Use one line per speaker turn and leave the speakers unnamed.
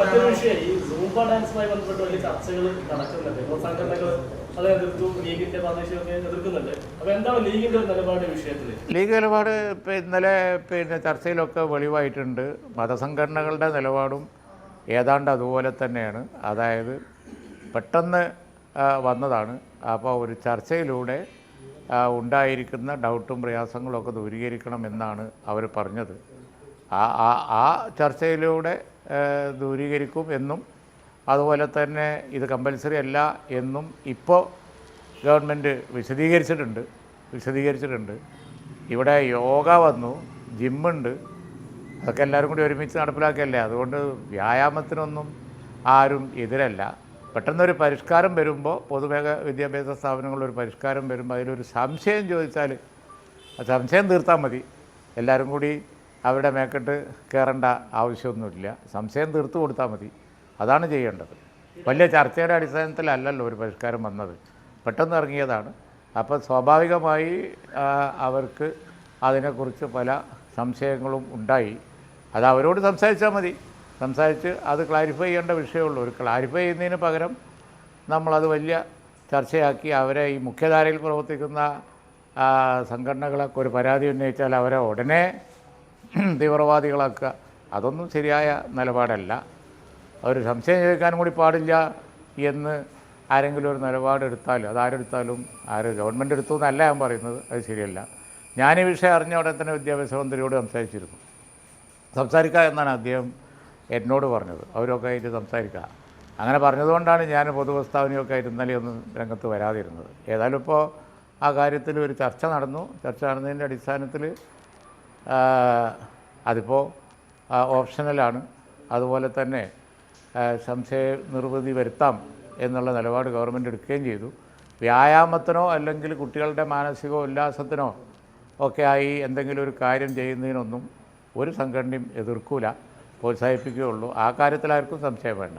മറ്റൊരു വിഷയം ഈ സൂംബ ഡാൻസുമായി ബന്ധപ്പെട്ട് വലിയ ചർച്ചകൾ നടക്കുന്നുണ്ട്. സംഘടനകൾ
ലീഗ് നിലപാട് ഇന്നലെ പിന്നെ ചർച്ചയിലൊക്കെ വെളിവായിട്ടുണ്ട്. മതസംഘടനകളുടെ നിലപാടും ഏതാണ്ട് അതുപോലെ തന്നെയാണ്. അതായത് പെട്ടെന്ന് വന്നതാണ്. അപ്പോൾ ഒരു ചർച്ചയിലൂടെ ഉണ്ടായിരിക്കുന്ന ഡൗട്ടും പ്രയാസങ്ങളും ഒക്കെ ദൂരീകരിക്കണം എന്നാണ് അവർ പറഞ്ഞത്. ആ ആ ചർച്ചയിലൂടെ ദൂരീകരിക്കും എന്നും അതുപോലെ തന്നെ ഇത് കമ്പൽസറി അല്ല എന്നും ഇപ്പോൾ ഗവൺമെന്റ് വിശദീകരിച്ചിട്ടുണ്ട് വിശദീകരിച്ചിട്ടുണ്ട്. ഇവിടെ യോഗ വന്നു ജിമ്മുണ്ട് അതൊക്കെ എല്ലാവരും കൂടി ഒരുമിച്ച് നടപ്പിലാക്കിയല്ലേ? അതുകൊണ്ട് വ്യായാമത്തിനൊന്നും ആരും എതിരല്ല. പെട്ടെന്നൊരു പരിഷ്കാരം വരുമ്പോൾ പൊതുമേഖ വിദ്യാഭ്യാസ സ്ഥാപനങ്ങളിൽ ഒരു പരിഷ്കാരം വരുമ്പോൾ അതിലൊരു സംശയം ചോദിച്ചാൽ സംശയം തീർത്താൽ മതി. എല്ലാവരും കൂടി അവരുടെ മേക്കെട്ട് കയറേണ്ട ആവശ്യമൊന്നുമില്ല. സംശയം തീർത്തു കൊടുത്താൽ മതി. അതാണ് ചെയ്യേണ്ടത്. വലിയ ചർച്ചയുടെ അടിസ്ഥാനത്തിലല്ലല്ലോ ഒരു പരിഷ്കാരം വന്നത്. പെട്ടെന്ന് ഇറങ്ങിയതാണ്. അപ്പോൾ സ്വാഭാവികമായി അവർക്ക് അതിനെക്കുറിച്ച് പല സംശയങ്ങളും ഉണ്ടായി. അത് അവരോട് സംസാരിച്ചാൽ മതി. സംസാരിച്ച് അത് ക്ലാരിഫൈ ചെയ്യേണ്ട വിഷയമുള്ളൂ ഒരു ക്ലാരിഫൈ ചെയ്യുന്നതിന് പകരം നമ്മളത് വലിയ ചർച്ചയാക്കി അവരെ ഈ മുഖ്യധാരയിൽ പ്രവർത്തിക്കുന്ന സംഘടനകളൊക്കെ ഒരു പരാതി ഉന്നയിച്ചാൽ അവരെ ഉടനെ തീവ്രവാദികളാക്കുക. അതൊന്നും ശരിയായ നിലപാടല്ല. അവർ സംശയം ചോദിക്കാനും കൂടി പാടില്ല എന്ന് ആരെങ്കിലും ഒരു നിലപാടെടുത്താൽ അതാരെടുത്താലും ആര് ഗവൺമെന്റ് എടുത്തു എന്നല്ല ഞാൻ പറയുന്നത് അത് ശരിയല്ല. ഞാൻ ഈ വിഷയം അറിഞ്ഞ ഉടനെ തന്നെ വിദ്യാഭ്യാസ മന്ത്രിയോട് സംസാരിച്ചിരുന്നു. സംസാരിക്കുക എന്നാണ് അദ്ദേഹം എന്നോട് പറഞ്ഞത്. അവരൊക്കെ ആയിട്ട് സംസാരിക്കുക. അങ്ങനെ പറഞ്ഞതുകൊണ്ടാണ് ഞാൻ പൊതുപ്രസ്താവനയൊക്കെ ആയിട്ട് ഇന്നലെ ഒന്നും രംഗത്ത് വരാതിരുന്നത്. ഏതായാലും ഇപ്പോൾ ആ കാര്യത്തിൽ ഒരു ചർച്ച നടന്നു. ചർച്ച നടന്നതിന്റെ അടിസ്ഥാനത്തിൽ അതിപ്പോൾ ഓപ്ഷണലാണ് അതുപോലെ തന്നെ സംശയ നിർവൃതി വരുത്താം എന്നുള്ള നിലപാട് ഗവൺമെന്റ് എടുക്കുകയും ചെയ്തു. വ്യായാമത്തിനോ അല്ലെങ്കിൽ കുട്ടികളുടെ മാനസിക ഉല്ലാസത്തിനോ ഒക്കെ ആയി എന്തെങ്കിലും ഒരു കാര്യം ചെയ്യുന്നതിനൊന്നും ഒരു സംഘടനയും എതിർക്കൂല. പ്രോത്സാഹിപ്പിക്കുകയുള്ളൂ ആ കാര്യത്തിൽ ആർക്കും സംശയം വേണ്ട.